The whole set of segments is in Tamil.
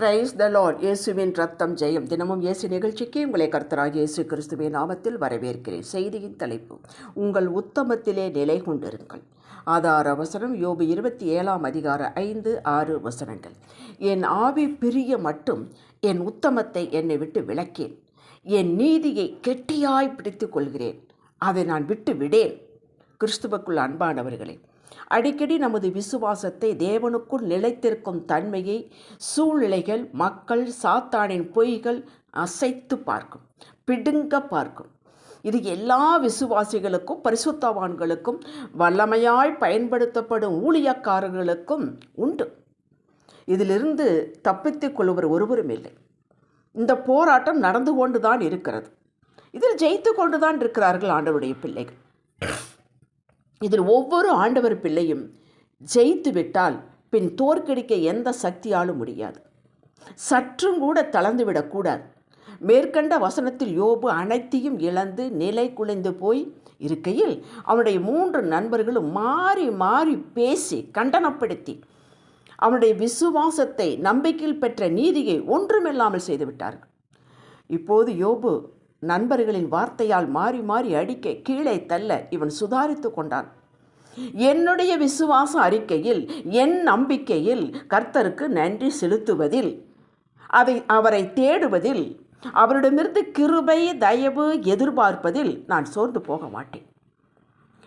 பிரைஸ் த லார்ட் இயேசுவின் ரத்தம் ஜெயம். தினமும் இயேசு நிகழ்ச்சிக்கு உங்களை கர்த்தராக இயேசு கிறிஸ்துவின் நாமத்தில் வரவேற்கிறேன். செய்தியின் தலைப்பு உங்கள் உத்தமத்திலே நிலை கொண்டிருங்கள். ஆதார வசனம் யோபு இருபத்தி ஏழாம் அதிகார ஐந்து ஆறு வசனங்கள். என் ஆவி பிரிய மட்டும் என் உத்தமத்தை என்னை விட்டு விளக்கேன் என் நீதியை கெட்டியாய் பிடித்து கொள்கிறேன். அதை நான் விட்டு விடேன். கிறிஸ்துவுக்குள் அன்பானவர்களே அடிக்கடி நமது விசுவாசத்தை தேவனுக்குள் நிலைத்திருக்கும் தன்மையை சூழ்நிலைகள் மக்கள் சாத்தானின் பொய்கள் அசைத்து பார்க்கும் பிடுங்க பார்க்கும். இது எல்லா விசுவாசிகளுக்கும் பரிசுத்தவான்களுக்கும் வல்லமையாய் பயன்படுத்தப்படும் ஊழியக்காரர்களுக்கும் உண்டு. இதிலிருந்து தப்பித்துக் கொள்வர் ஒருவரும் இல்லை. இந்த போராட்டம் நடந்து கொண்டு தான் இருக்கிறது. இதில் ஜெயித்து கொண்டு தான் இருக்கிறார்கள் ஆண்டவருடைய பிள்ளைகள். இதில் ஒவ்வொரு ஆண்டவர் பிள்ளையும் ஜெயித்து விட்டால் பின் தோற்கடிக்க எந்த சக்தியாலும் முடியாது. சற்றும் கூட தளர்ந்துவிடக்கூடாது மேற்கண்ட வசனத்தில் யோபு அனைத்தையும் இழந்து நிலை குலைந்து போய் இருக்கையில் அவனுடைய மூன்று நண்பர்களும் மாறி மாறி பேசி கண்டனப்படுத்தி அவனுடைய விசுவாசத்தை நம்பிக்கையில் பெற்ற நீதியை ஒன்றுமில்லாமல் செய்துவிட்டார்கள் இப்போது யோபு நண்பர்களின் வார்த்தையால் மாறி மாறி அடிக்க கீழே தள்ள இவன் சுதாரித்து கொண்டான். என்னுடைய விசுவாச அறிக்கையில் என் நம்பிக்கையில் கர்த்தருக்கு நன்றி செலுத்துவதில் அதை அவரை தேடுவதில் அவரிடமிருந்து கிருபை தயவு எதிர்பார்ப்பதில் நான் சோர்ந்து போக மாட்டேன்.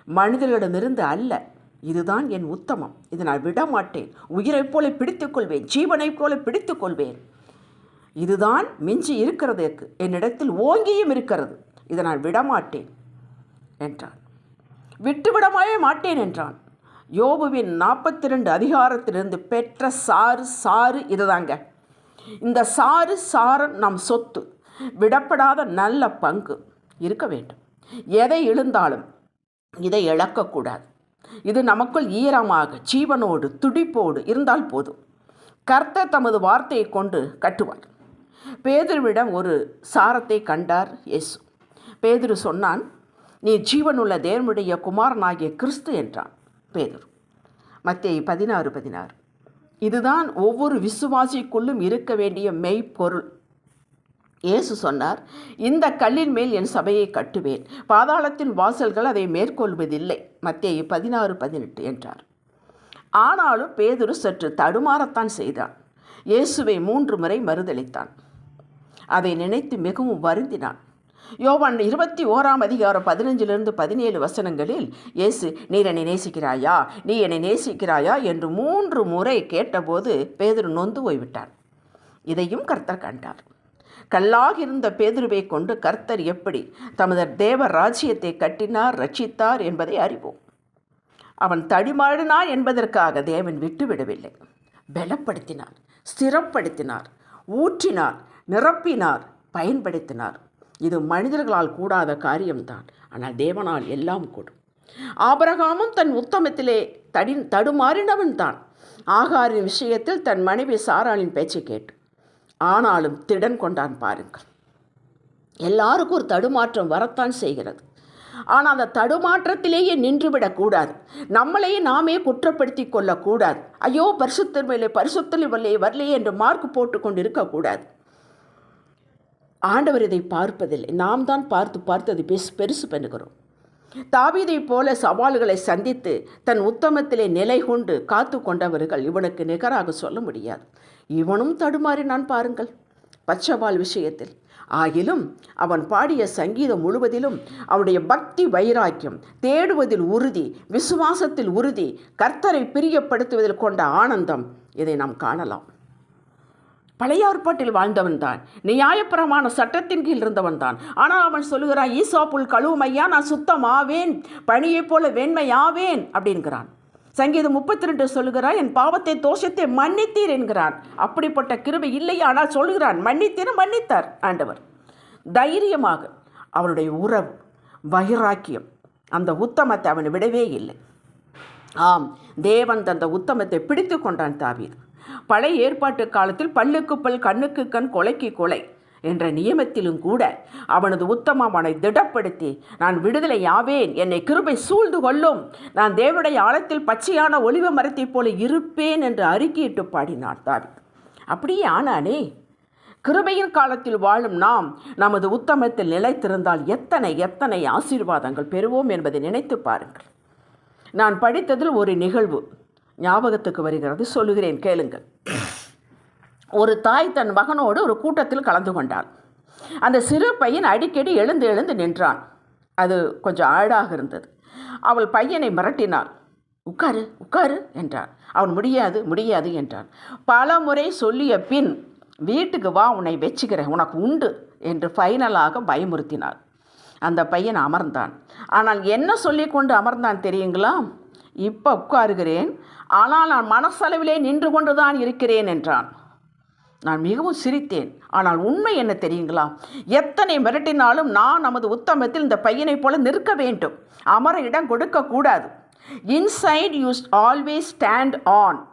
மனிதர்களிடமிருந்து அல்ல இதுதான் என் உத்தமம். இதை நான் விட மாட்டேன் உயிரைப் போல பிடித்துக்கொள்வேன் ஜீவனைப் போல பிடித்துக்கொள்வேன் இதுதான் மிஞ்சி இருக்கிறது என்னிடத்தில் ஓங்கியும் இருக்கிறது. இதை நான் விடமாட்டேன் என்றான். விட்டுவிடவே மாட்டேன் என்றான். யோபுவின் நாற்பத்தி ரெண்டு அதிகாரத்திலிருந்து பெற்ற சாறு சாறு இதுதாங்க. இந்த சாறு சாறு நம் சொத்து. விடப்படாத நல்ல பங்கு இருக்க வேண்டும். எதை இழுந்தாலும் இதை இழக்கக்கூடாது. இது நமக்குள் ஈரமாக ஜீவனோடு துடிப்போடு இருந்தால் போதும். கர்த்தர் தமது வார்த்தையை கொண்டு கட்டுவார். பேதுருவிடம் ஒரு சாரத்தை கண்டார் இயேசு. பேதுரு சொன்னான் நீ ஜீவனுள்ள தேவனுடைய குமாரனாகிய கிறிஸ்து என்றான் பேதுரு. மத்திய பதினாறு பதினாறு. இதுதான் ஒவ்வொரு விசுவாசிக்குள்ளும் இருக்க வேண்டிய மெய்ப்பொருள். இயேசு சொன்னார் இந்த கல்லின் மேல் என் சபையை கட்டுவேன். பாதாளத்தின் வாசல்கள் அதை மேற்கொள்வதில்லை. மத்திய பதினாறு பதினெட்டு என்றார். ஆனாலும் பேதுரு சற்று தடுமாறத்தான் செய்தான். இயேசுவை மூன்று முறை மறுதளித்தான் அதை நினைத்து மிகவும் வருந்தினான். யோவான் இருபத்தி ஓராம் அதிகாரம் பதினஞ்சிலிருந்து பதினேழு வசனங்களில் இயேசு நீர் என்னை நேசிக்கிறாயா? நீ என்னை நேசிக்கிறாயா? என்று மூன்று முறை கேட்டபோது பேதுரு நொந்து போய்விட்டான் இதையும் கர்த்தர் கண்டார். கல்லாக இருந்த பேதுருவை கொண்டு கர்த்தர் எப்படி தமது தேவ ராஜ்யத்தை கட்டினார் ரட்சித்தார் என்பதை அறிவோம். அவன் தடிமாறினான் என்பதற்காக தேவன் விட்டுவிடவில்லை. பலப்படுத்தினார் ஸ்திரப்படுத்தினார் ஊற்றினார் நிரப்பினார் பயன்படுத்தினார். இது மனிதர்களால் கூடாத காரியம்தான். ஆனால் தேவனால் எல்லாம் கூடும். ஆபரகாமும் தன் உத்தமத்திலே தடி தடுமாறினவன் தான் ஆகாரின் விஷயத்தில் தன் மனைவி சாராளின் பேச்சை கேட்டு ஆனாலும் திடன் கொண்டான் பாருங்கள். எல்லாருக்கும் ஒரு தடுமாற்றம் வரத்தான் செய்கிறது. ஆனால் அந்த தடுமாற்றத்திலேயே நின்றுவிடக்கூடாது நம்மளையே நாமே குற்றப்படுத்தி கொள்ளக்கூடாது ஐயோ பரிசுத்தன்மையிலே பரிசுத்தல் வரலையே வரலையே என்று மார்க் போட்டு கொண்டு இருக்கக்கூடாது ஆண்டவர் இதை பார்ப்பதில்லை. நாம் தான் பார்த்து பார்த்து அதை பெருசு பெருசு பண்ணுகிறோம். தாவீதைப் போல சவால்களை சந்தித்து தன் உத்தமத்திலே நிலை கொண்டு காத்து கொண்டவர்கள் இவனுக்கு நிகராக சொல்ல முடியாது. இவனும் தடுமாறினான் பாருங்கள். பச்சவால் விஷயத்தில். ஆகிலும் அவன் பாடிய சங்கீதம் முழுவதிலும் அவனுடைய பக்தி வைராக்கியம் தேடுவதில் உறுதி விசுவாசத்தில் உறுதி கர்த்தரை பிரியப்படுத்துவதில் கொண்ட ஆனந்தம் இதை நாம் காணலாம். பழைய ஏற்பாட்டில் வாழ்ந்தவன் தான். நியாயப்பிரமான சட்டத்தின் கீழ் இருந்தவன் தான். ஆனால் அவன் சொல்லுகிறான் ஈசா புல் கழுவுமையா? நான் சுத்தமாவேன். பணியைப் போல வெண்மையாவேன். அப்படிங்கிறான் சங்கீதம் முப்பத்தி ரெண்டு சொல்லுகிறான் என் பாவத்தை தோஷத்தை மன்னித்தீர் என்கிறான். அப்படிப்பட்ட கிருபை இல்லை ஆனால் சொல்லுகிறான் மன்னித்தீர் மன்னித்தார். ஆண்டவர். தைரியமாக அவனுடைய உறவு வைராக்கியம் அந்த உத்தமத்தை அவன் விடவே இல்லை. ஆம் தேவன் தந்த உத்தமத்தை பிடித்து கொண்டான் தாவீர் பழைய ஏற்பாட்டு காலத்தில் பல்லுக்கு பல் கண்ணுக்கு கண் கொலைக்கு கொலை என்ற நியமத்திலும் கூட அவனது உத்தமம் அவனை திடப்படுத்தி நான் விடுதலை யாவேன் என்னை கிருபை சூழ்ந்து கொள்ளும். நான் தேவனுடைய ஆழத்தில் பச்சையான ஒளிவ மரத்தைப் போல இருப்பேன் என்று அறிக்கையிட்டு பாடினார் தாவி அப்படியே ஆனானே கிருபையின் காலத்தில் வாழும் நாம் நமது உத்தமத்தில் நிலைத்திருந்தால் எத்தனை எத்தனை ஆசீர்வாதங்கள் பெறுவோம் என்பதை நினைத்து பாருங்கள். நான் படித்ததில் ஒரு நிகழ்வு. ஞாபகத்துக்கு வருகிறது. சொல்லுகிறேன் கேளுங்கள். ஒரு தாய் தன் மகனோடு ஒரு கூட்டத்தில் கலந்து கொண்டாள். அந்த சிறு பையன் அடிக்கடி எழுந்து எழுந்து நின்றான். அது கொஞ்சம் ஆழாக இருந்தது. அவள் பையனை மிரட்டினாள். உட்காரு உட்காரு என்றான் அவன் முடியாது முடியாது என்றான். பல முறை சொல்லிய பின் வீட்டுக்கு வா உன்னை வச்சுக்கிறேன். உனக்கு உண்டு என்று ஃபைனலாக பயமுறுத்தினார் அந்த பையன் அமர்ந்தான். ஆனால் என்ன சொல்லிக்கொண்டு அமர்ந்தான் தெரியுங்களா? இப்போ உட்காருகிறேன். ஆனால் நான் மனசளவிலே நின்று கொண்டு தான் இருக்கிறேன் என்றான். நான் மிகவும் சிரித்தேன். ஆனால் உண்மை என்ன தெரியுங்களா? எத்தனை மிரட்டினாலும் நான் நமது உத்தமத்தில் இந்த பையனைப் போல நிற்க வேண்டும். அமர இடம் கொடுக்கக்கூடாது inside use always stand on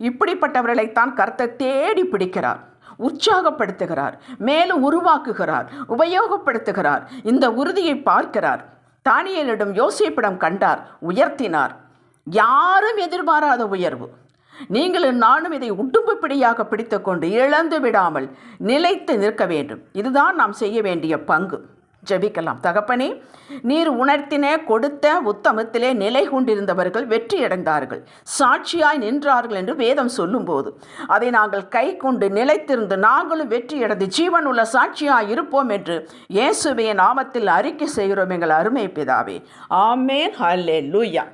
இப்படிப்பட்டவர்களைத்தான் கருத்தை தேடி பிடிக்கிறார். உற்சாகப்படுத்துகிறார். மேலும் உருவாக்குகிறார். உபயோகப்படுத்துகிறார். இந்த உறுதியை பார்க்கிறார். தானியலிடம் யோசிப்பிடம் கண்டார். உயர்த்தினார். யாரும் எதிர்பாராத உயர்வு. நீங்களும் நானும் இதை உடும்புப்பிடியாக பிடித்துக்கொண்டு இழந்து விடாமல் நிலைத்து நிற்க வேண்டும். இதுதான் நாம் செய்ய வேண்டிய பங்கு. ஜெபிக்கலாம். தகப்பனே நீர் உணர்த்தின கொடுத்த உத்தமத்திலே நிலை கொண்டிருந்தவர்கள் வெற்றியடைந்தார்கள். சாட்சியாய் நின்றார்கள் என்று வேதம் சொல்லும்போது அதை நாங்கள் கை கொண்டு நிலைத்திருந்து நாங்களும் வெற்றியடைந்து ஜீவன் உள்ள சாட்சியாய் இருப்போம் என்று இயேசுவே நாமத்தில் அறிக்கை செய்கிறோம் எங்கள் அருமை பிதாவே. ஆமேன். ஹல்லே லூயா